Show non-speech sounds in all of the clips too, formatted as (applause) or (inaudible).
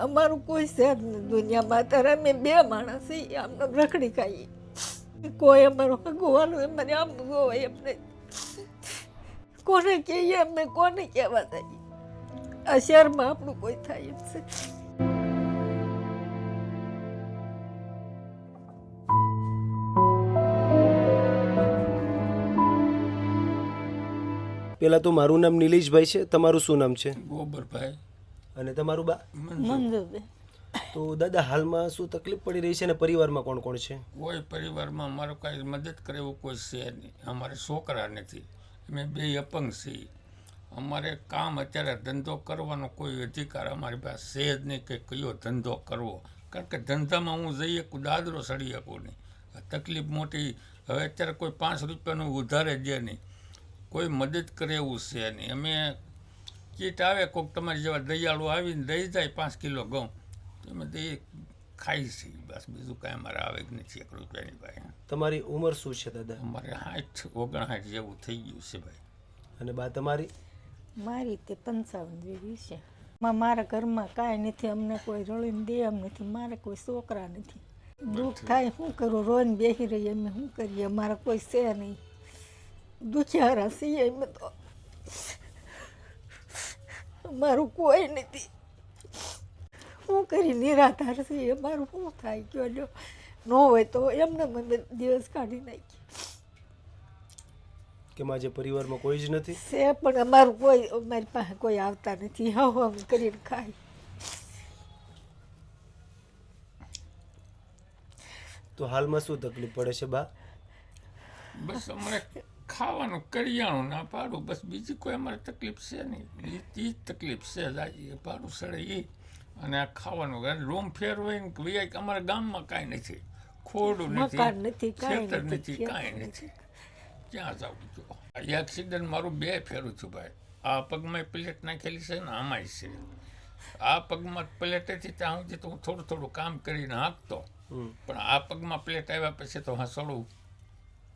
અમારું કોઈ છે જ નહીં દુનિયામાં. અત્યારે અમે બે માણસ છીએ આમને રખડી ખાઈએ. કોઈ અમારો ભગવાન મને આમ હોય એમને. કોને કહીએ અમે કોને કહેવા જઈએ આ શહેરમાં આપણું કોઈ થાય એમ છે. પહેલાં તો મારું નામ નિલેશભાઈ છે તમારું શું નામ છે? ગોબરભાઈ. અને તમારું બા? મંજુરબેન તો દાદા હાલમાં શું તકલીફ પડી રહી છે અને પરિવારમાં કોણ કોણ છે? કોઈ પરિવારમાં અમારો કાંઈ મદદ કરે એવું કોઈ છે નહીં. અમારે છોકરા નથી. અમે બે અપંગ છીએ. અમારે કામ અત્યારે ધંધો કરવાનો કોઈ અધિકાર અમારી પાસે છે જ નહીં કે કયો ધંધો કરવો. કારણ કે ધંધામાં હું જઈ શકું દાદરો સડી શકું નહીં. તકલીફ મોટી. હવે અત્યારે કોઈ પાંચ રૂપિયાનું ઉધારે દે નહીં. કોઈ મદદ કરે એવું છે નહીં. અમે કીટ આવે કોઈક તમારી જેવા દયાળુ આવીને દઈ જાય પાંચ કિલો ઘઉં તમે તે ખાઈ છે બસ બીજું કાંઈ અમારે આવે જ નથી એક રૂપિયાની ભાઈ. તમારી ઉંમર શું છે દાદા? અમારે સાઠ ઓગણસાઠ જેવું થઈ ગયું છે ભાઈ. અને બા તમારી? મારી તે પંચાવન જેવી છે. માં મારા ઘરમાં કાંઈ નથી અમને કોઈ રળીને દે એમ નથી મારે કોઈ છોકરા નથી. દુઃખ થાય શું કરું? રોઈને બેસી રહીએ અમે શું કરીએ? મારા કોઈ છે નહીં. દુખિયારા છીએ અમે તો. મારું કોઈ નથી. હું કરી નિરાધાર છીએ મારું શું થાય ગયો જો ન હોય તો એમને મને દિવસ કાઢી નાખી કે માજે પરિવારમાં કોઈ જ નથી? છે પણ અમારું કોઈ અમારી પાસે કોઈ આવતા નથી. હવ હવ કરીને ખાય તો હાલમાં શું તકલીફ પડે છે બા? બસ અમારે ખાવાનું કરિયાણું ના પાડું બસ બીજી કોઈ અમારે તકલીફ છે નહીં. એ જ તકલીફ છે જાજી પાડું સડે એ અને આ ખાવાનું રૂમ ફેર હોય ને વીઆઈ અમારા ગામમાં કાંઈ નથી. ખોડું નથી નથી, કાંઈ ખેતર નથી, કાંઈ નથી. ક્યાં જાવું જો એક્સિડન્ટ મારું બે ફેરું છું ભાઈ. આ પગમાં પ્લેટ નાખેલી છે ને આમાંય છે. આ પગમાં પ્લેટેથી ત્યાં સુધી તો હું થોડું થોડું કામ કરીને હાંકતો. પણ આ પગમાં પ્લેટ આવ્યા પછી તો હસડું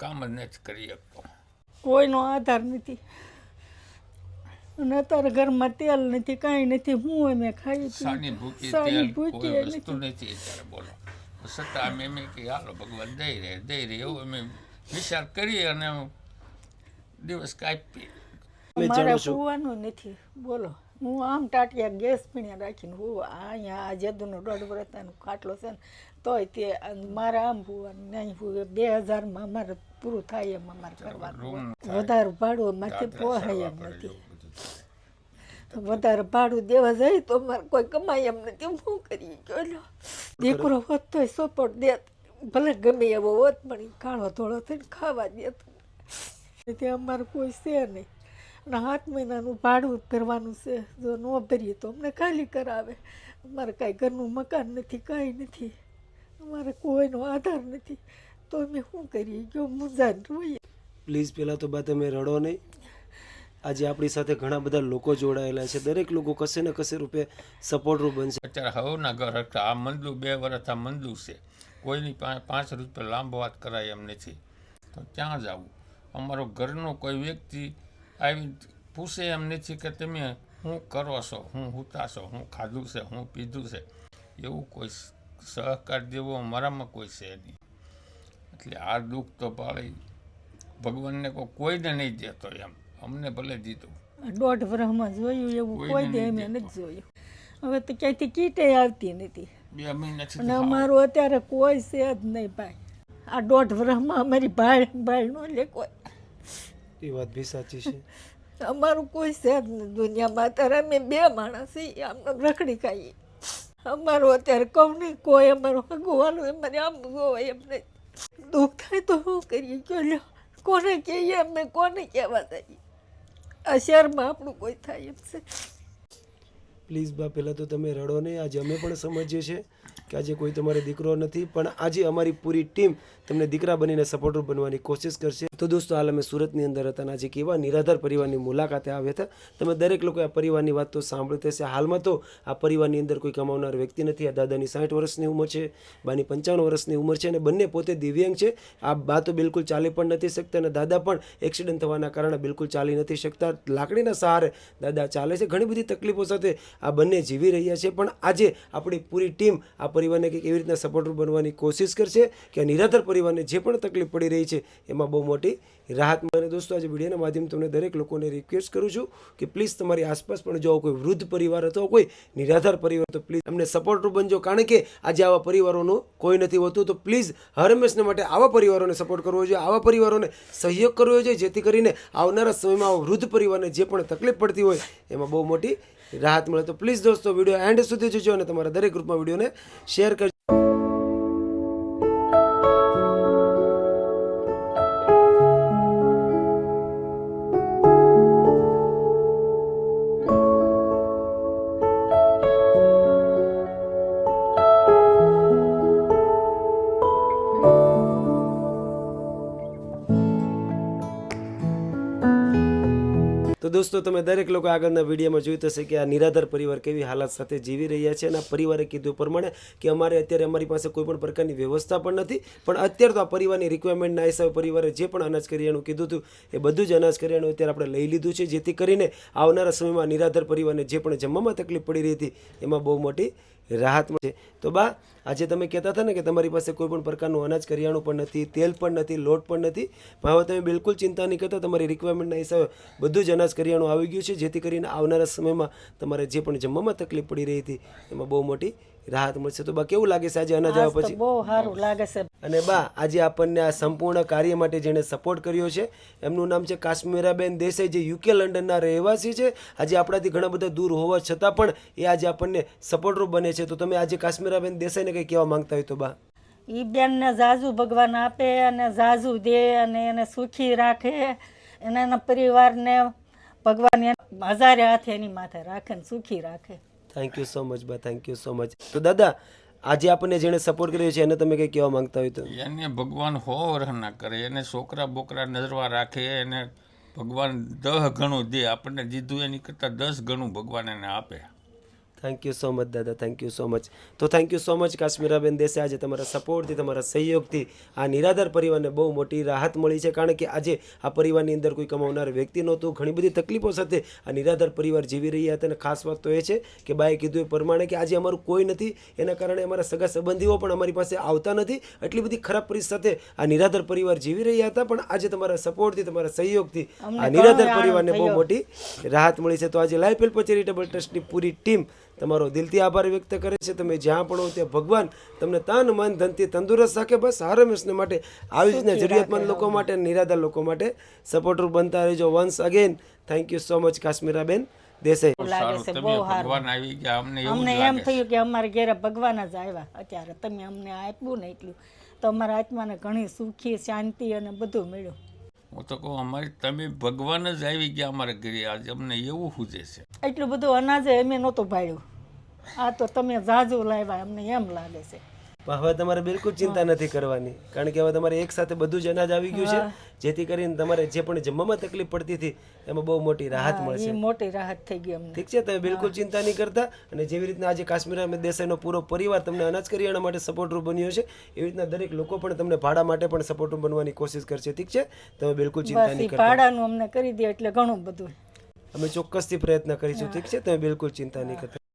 કામ જ નથી કરી શકતો. કોઈનો આધાર નથી. અને અત્યારે ઘરમાં તેલ નથી કાંઈ નથી હું અમે ખાઈ સાની ભૂકી સાની તેલ ભૂકી. વસ્તુ નથી. અત્યારે બોલો. છતાં અમે એમ કે હાલો ભગવાન દઈ રહે દઈ રહે એવું અમે વિચાર કરી અને દિવસ કાપીએ. મારે જાણો નથી બોલો. હું આમ ટાટિયા ગેસ પીણ્યા રાખીને હું અહીંયા આ જદુનો દોઢ વ્રતાનો ખાટલો છે ને તોય તે મારે આમ ભૂવાનું નહીં ભૂવે બે હજારમાં અમારે પૂરું થાય એમ અમારે કરવાનું વધારે ભાડું માંથી દાદરા પોહાય એમ નથી. તો વધારે ભાડું દેવા જાય તો અમારે કોઈ કમાય એમ નથી. શું કરી ગયો દીકરો હોત તોય સપોર્ટ દેત. ભલે ગમે એવો હોત પણ કાળો ધોળો થઈને ખાવા દેત. અમારે કોઈ છે નહીં. સાત મહિનાનું ભાડું ભરવાનું છે. જો ન ભરીએ તો અમને ખાલી કરાવે. અમારે કાંઈ ઘરનું મકાન નથી કાંઈ નથી. અમારે કોઈનો આધાર નથી. તો અમે શું કરીએ? ગયો મુંજાન રોઈએ પ્લીઝ પહેલાં તો બા તમે રડો નહીં. આજે આપણી સાથે ઘણા બધા લોકો જોડાયેલા છે. દરેક લોકો કશે ને કશે રૂપે સપોર્ટરૂપ બનશે. અત્યારે હવના ઘર હતા. આ મંદલું બે વર્ષ આ મંદલું છે. કોઈની પાંચ રૂપિયા લાંબો વાત કરાય એમ નથી. તો ક્યાં જવું? અમારો ઘરનો કોઈ વ્યક્તિ આવી પૂછે એમ નથી કે તમે હું કરો છો હું હુતા છો હું ખાધું છે હું પીધું છે? એવું કોઈ સહકાર દેવો અમારામાં કોઈ છે નહીં. એટલે આ દુઃખ તો પાળી ભગવાનને કોઈ કોઈને નહીં દેતો એમ. અમને ભલે દીધું. દોઢ વર્ષમાં જોયું એવું કોઈ દે નહીં નથી જોયું. હવે તો ક્યાંયથી કીટે આવતી નથી. અને અમારું અત્યારે કોઈ છે જ નહીં ભાઈ. આ દોઢ વર્ષમાં અમારી ભાઈ ભાઈ નો લે કોઈ. એ વાત બી સાચી છે. (laughs) અમારું કોઈ છે દુનિયામાં. અત્યારે અમે બે માણસ આમને રખડી ખાઈએ. અમારું અત્યારે કહું નહીં કોઈ અમારું ભગવાન અમારે આમ હોય એમને દુઃખ થાય તો શું કરીએ? કયો કોને કહીએ અમે કોને કહેવા જઈએ આ શહેરમાં આપણું કોઈ થાય એમ છે. પ્લીઝ બા પહેલાં તો તમે રડો નહીં. આજે અમે પણ સમજીએ છીએ. કે આજે કોઈ તમારે દીકરો નથી, પણ આજે અમારી પૂરી ટીમ તમને દીકરા બનીને સપોર્ટર બનવાની કોશિશ કરશે. તો દોસ્તો, હાલ અમે સુરતની અંદર હતા અને આજે કેવા નિરાધાર પરિવારની મુલાકાતે આવ્યા હતા. તમે દરેક લોકો આ પરિવારની વાત તો સાંભળી હશે. હાલમાં તો આ પરિવારની અંદર કોઈ કમાવનાર વ્યક્તિ નથી. આ દાદાની સાઠ વર્ષની ઉંમર છે, બાની પંચાવન વર્ષની ઉંમર છે અને બંને પોતે દિવ્યાંગ છે. આ બા તો બિલકુલ ચાલી પણ નથી શકતા અને દાદા પણ એક્સિડન્ટ થવાના કારણે બિલકુલ ચાલી નથી શકતા. લાકડીના સહારે દાદા ચાલે છે. ઘણી બધી તકલીફો સાથે આ બંને જીવી રહ્યા છે. પણ આજે આપણી પૂરી ટીમ આ પરિવારને કંઈક એવી રીતના સપોર્ટર બનવાની કોશિશ કરશે કે નિરાધાર પરિવારને જે પણ તકલીફ પડી રહી છે, એમાં બહુ મોટી રાહત મળે. દોસ્તો, આજે વિડીયોના માધ્યમથી તમને દરેક લોકોને રિક્વેસ્ટ કરું છું કે પ્લીઝ તમારી આસપાસ પણ જો કોઈ વૃદ્ધ પરિવાર અથવા કોઈ નિરાધાર પરિવાર, તો પ્લીઝ એમને સપોર્ટરૂપ બનજો. કારણ કે આજે આવા પરિવારોનું કોઈ નથી હોતું, તો પ્લીઝ હર હંમેશને માટે આવા પરિવારોને સપોર્ટ કરવો જોઈએ, આવા પરિવારોને સહયોગ કરવો જોઈએ, જેથી કરીને આવનારા સમયમાં આવા વૃદ્ધ પરિવારને જે પણ તકલીફ પડતી હોય, એમાં બહુ મોટી રાહત મળે તો પ્લીઝ દોસ્તો વીડિયો એન્ડ સુધી જોજો અને તમારા દરેક ગ્રુપમાં વિડીયોને શેર કરજો. તો દોસ્તો, તમે દરેક લોકો આગળના વિડીયોમાં જોયું થશે કે આ નિરાધાર પરિવાર કેવી હાલત સાથે જીવી રહ્યા છે અને આ પરિવારે કીધું પ્રમાણે કે અમારે અત્યારે અમારી પાસે કોઈ પણ પ્રકારની વ્યવસ્થા પણ નથી, પણ અત્યારે તો આ પરિવારની રિક્વાયરમેન્ટના હિસાબે પરિવારે જે પણ અનાજ કરિયાણું કીધું હતું, એ બધું જ અનાજ કરિયાણું અત્યારે આપણે લઈ લીધું છે, જેથી કરીને આવનારા સમયમાં નિરાધાર પરિવારને જે પણ જમવામાં તકલીફ પડી રહી હતી, એમાં બહુ મોટી રાહત મળે તો બા, આજે તમે કહેતા હતા ને કે તમારી પાસે કોઈ પણ પ્રકારનું અનાજ, કરિયાણું પણ નથી, તેલ પણ નથી, લોટ પણ નથી. પણ હવે તમે બિલકુલ ચિંતા નહીં કરતા, તમારી રિક્વાયરમેન્ટના હિસાબે બધું જ અનાજ, કરિયાણું આવી ગયું છે. જેથી કરીને આવનારા સમયમાં તમારે જે પણ જમવામાં તકલીફ પડી રહી હતી, એમાં બહુ મોટી રાહત મળશે તો બા કેવું લાગે છે આજે અનાજ આવ્યા પછી? બહુ સારું લાગે છે. અને બા આજે આપણને આ સંપૂર્ણ કાર્ય માટે જેણે સપોર્ટ કર્યો છે એમનું નામ છે કાશ્મીરાબેન દેસાઈ જે યુકે લંડનના રહેવાસી છે. આજે આપણાથી ઘણા બધા દૂર હોવા છતાં પણ એ આજે આપણને સપોર્ટરૂપ બને છે. તો તમે આજે કાશ્મીરાબેન દેસાઈને કંઈ કહેવા માંગતા હોય તો બા? એ બેનને ઝાઝુ ભગવાન આપે અને ઝાઝુ દે અને એને સુખી રાખે. અને એના પરિવારને ભગવાન હજારે હાથે એની માથે રાખે ને સુખી રાખે. થેન્ક યુ સો મચ બા થેન્ક યુ સો મચ તો દાદા, આજે આપણને જેણે સપોર્ટ કર્યો છે, એને તમે કંઈ કહેવા માંગતા હોય તો? એને ભગવાન હો વરહ ના કરે. એને છોકરા બોકરા નજરવા રાખે, એને ભગવાન દહ ગણું દે. આપણને દીધું એની કરતાં દસ ગણું ભગવાન એને આપે. થેન્ક યુ સો મચ દાદા થેન્ક યુ સો મચ તો thank you so much Kashmiraben Desai. આજે તમારા સપોર્ટથી તમારા સહયોગથી આ નિરાધાર પરિવારને બહુ મોટી રાહત મળી છે. કારણ કે આજે આ પરિવારની અંદર કોઈ કમાવનાર વ્યક્તિ નહોતું. ઘણી બધી તકલીફો સાથે આ નિરાધાર પરિવાર જીવી રહ્યા હતા. અને ખાસ વાત તો એ છે કે બાએ કીધું એ પ્રમાણે કે આજે અમારું કોઈ નથી. એના કારણે અમારા સગા સંબંધીઓ પણ અમારી પાસે આવતા નથી. એટલી બધી ખરાબ પરિસ્થિતિ સાથે આ નિરાધાર પરિવાર જીવી રહ્યા હતા. પણ આજે તમારા સપોર્ટથી તમારા સહયોગથી આ નિરાધાર પરિવારને બહુ મોટી રાહત મળી છે. તો આજે લાઈફ હેલ્પ ચેરિટેબલ ટ્રસ્ટની પૂરી ટીમ તમારો દિલથી આભાર વ્યક્ત કરે છે. તમે જ્યાં પણ હો ત્યાં ભગવાન તમને તન મન ધનથી તંદુરસ્ત રાખે. બસ હર હંમેશને માટે આવી રીતના જરૂરિયાતમંદ લોકો માટે નિરાધાર લોકો માટે સપોર્ટરૂપ બનતા રહેજો. Once again thank you so much Kashmiraben. Desai. લાગે છે બહુ સારું આવી ગયા અમને અમને એમ થયું કે અમારે ઘેરે ભગવાન જ આવ્યા અત્યારે. તમે અમને આપ્યું ને એટલું. તો અમારા આત્માને ઘણી સુખી શાંતિ અને બધું મળ્યું. હું તો કહું, અમારે તમે ભગવાન જ આવી ગયા અમારા ઘરે. આજે અમને એવું સુજે છે. એટલું બધું અનાજે અમે નહોતું ભાડ્યું. આ તો તમે જાજુ લાવ્યા, અમને એમ લાગે છે. પણ હવે તમારે બિલકુલ ચિંતા નથી કરવાની. કારણ કે હવે તમારે એક સાથે બધું જ અનાજ આવી ગયું છે. જેથી કરીને તમારે જે પણ જમવામાં તકલીફ પડતી હતી એમાં બહુ મોટી રાહત મળશે મોટી રાહત થઈ ગઈ અમને. ઠીક છે તમે બિલકુલ ચિંતા નહીં કરતા. અને જેવી રીતના આજે કાશ્મીર અહમદ દેસાઈનો પૂરો પરિવાર તમને અનાજ કરિયાણા માટે સપોર્ટરૂપ બન્યો છે એવી રીતના દરેક લોકો પણ તમને ભાડા માટે પણ સપોર્ટરૂપ બનવાની કોશિશ કરશે. ઠીક છે? તમે બિલકુલ ચિંતા નહીં કરતા. ભાડાનું અમને કરી દે એટલે ઘણું બધું. અમે ચોક્કસથી પ્રયત્ન કરીશું. ઠીક છે? તમે બિલકુલ ચિંતા નહીં કરતા.